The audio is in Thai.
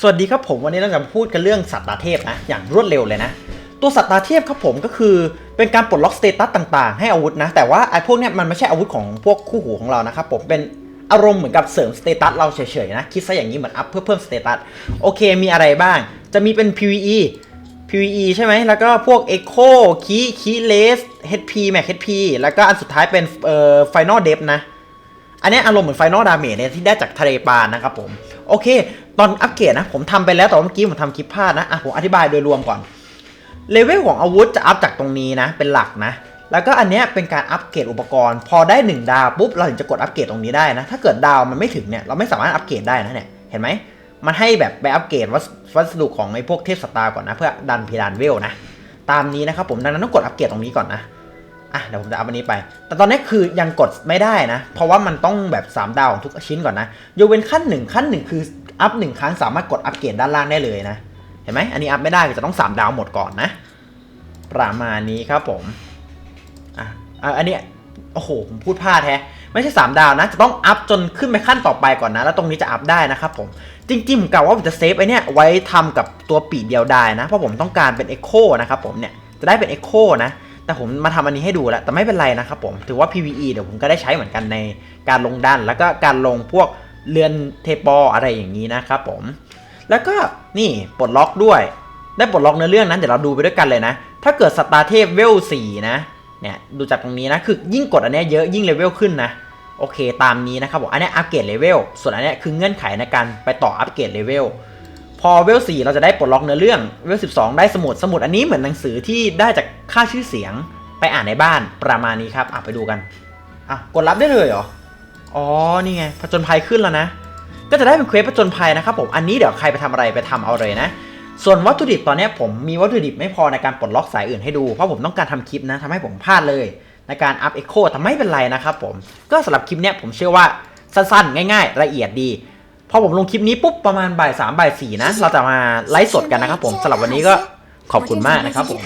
สวัสดีครับผมวันนี้เราจะมาพูดกันเรื่องสัตตาเทพนะอย่างรวดเร็วเลยนะ ตัวสัตตาเทพครับผมก็คือเป็นการปลดล็อกสเตตัสต่างๆ ให้อาวุธนะ แต่ว่าไอ้พวกเนี้ยมันไม่ใช่อาวุธของพวกคู่หูของเรานะครับผมเป็นอารมณ์เหมือนกับเสริมสเตตัสเราเฉยๆนะ คิดซะอย่างนี้เหมือนอัพเพื่อเพิ่มสเตตัสโอเคมีอะไรบ้าง จะมีเป็น PVE PVE ใช่ไหมแล้วก็พวก Echo คีคีเลส HP Max HP แล้วก็อันสุดท้ายเป็นเอ่อ Final Depth นะ อันนี้อารมณ์เหมือนไฟนอลดาเมจเนี่ยที่ได้จากทะเลปานนะครับผม โอเค ตอนอัปเกรดนะ ผมทำไปแล้วแต่เมื่อกี้ผมทำคลิปพลาดนะอะผมอธิบายโดยรวมก่อนเลเวลของอาวุธจะอัพจากตรงนี้นะ เป็นหลักนะ แล้วก็อันเนี้ยเป็นการอัปเกรดอุปกรณ์ พอได้ 1 ดาวปุ๊บเราถึงจะกดอัปเกรดตรงนี้ได้นะ ถ้าเกิดดาวมันไม่ถึงเนี่ยเราไม่สามารถอัปเกรดได้นะเนี่ยเห็นไหมมันให้แบบไปอัปเกรดวัสวัสดุของไอ้พวกเทพสตาร์ก่อนนะ เพื่อดันเพดานเวลนะตามนี้นะครับผมดังนั้นต้องกดอัปเกรดตรงนี้ก่อนนะ อะเดี๋ยวผมจะอัพอันนี้ไป แต่ตอนนี้คือยังกดไม่ได้นะ เพราะว่ามันต้องแบบ 3 ดาวของทุกชิ้นก่อนนะยกเว้นขั้นหนึ่งขั้นหนึ่งคืออัพหนึ่งครั้งสามารถกดอัปเกรดด้านล่างได้เลยนะ เห็นไหมอันนี้อัพไม่ได้จะต้อง 3 ดาวหมดก่อนนะ ประมาณนี้ครับผมอะอะอันนี้โอ้โหผมพูดพลาดแท้ไม่ใช่ 3 ดาวนะ จะต้องอัพจนขึ้นไปขั้นต่อไปก่อนนะ แล้วตรงนี้จะอัพได้นะครับผม จริงๆผมกะว่าผมจะเซฟไอเนี้ยไว้ทำกับตัวปีเดียวได้นะ เพราะผมต้องการเป็น Echo นะครับผมเนี่ย จะได้เป็น Echo นะ แต่ผมมาทำอันนี้ให้ดูแล้ว แต่ไม่เป็นไรนะครับผมถือว่า PVE เดี๋ยวผมก็ได้ใช้เหมือนกันในการลงดัน แล้วก็การลงพวกเรือนเทปออะไรอย่างนี้นะครับผม แล้วก็นี่ปลดล็อกด้วย ได้ปลดล็อกเนื้อเรื่องนั้นเดี๋ยวเราดูไปด้วยกันเลยนะ ถ้าเกิดสตาร์เทพเวล4นะเนี่ยดูจากตรงนี้นะคือยิ่งกดอันนี้เยอะยิ่งเลเวลขึ้นนะโอเคตามนี้นะครับผมอันนี้อัปเกรดเลเวลส่วนอันนี้คือเงื่อนไขในการไปต่ออัปเกรดเลเวล พอเวล4เราจะได้ปลดล็อกเนื้อเรื่องเวล12ได้สมุดสมุดอันนี้เหมือนหนังสือที่ได้จากค่าชื่อเสียงไปอ่านในบ้านประมาณนี้ครับอะไปดูกันอะกดรับได้เลยเหรออ๋อนี่ไงผจญภัยขึ้นแล้วนะ ก็จะได้เป็นเควสผจญภัยนะครับผมอันนี้เดี๋ยวใครไปทำอะไรไปทำเอาเลยนะ ส่วนวัตถุดิบตอนนี้ผมมีวัตถุดิบไม่พอในการปลดล็อกสายอื่นให้ดูเพราะผมต้องการทำคลิปนะทำให้ผมพลาดเลยในการอัพเอ็กโคแต่ไม่เป็นไรนะครับผมก็สำหรับคลิปเนี้ยผมเชื่อว่าสั้นๆ ง่าย ๆ ละเอียดดี พอผมลงคลิปนี้ปุ๊บประมาณบ่ายสามบ่ายสี่นะ เราจะมาไลฟ์สดกันนะครับผมสำหรับวันนี้ก็ขอบคุณมากนะครับผม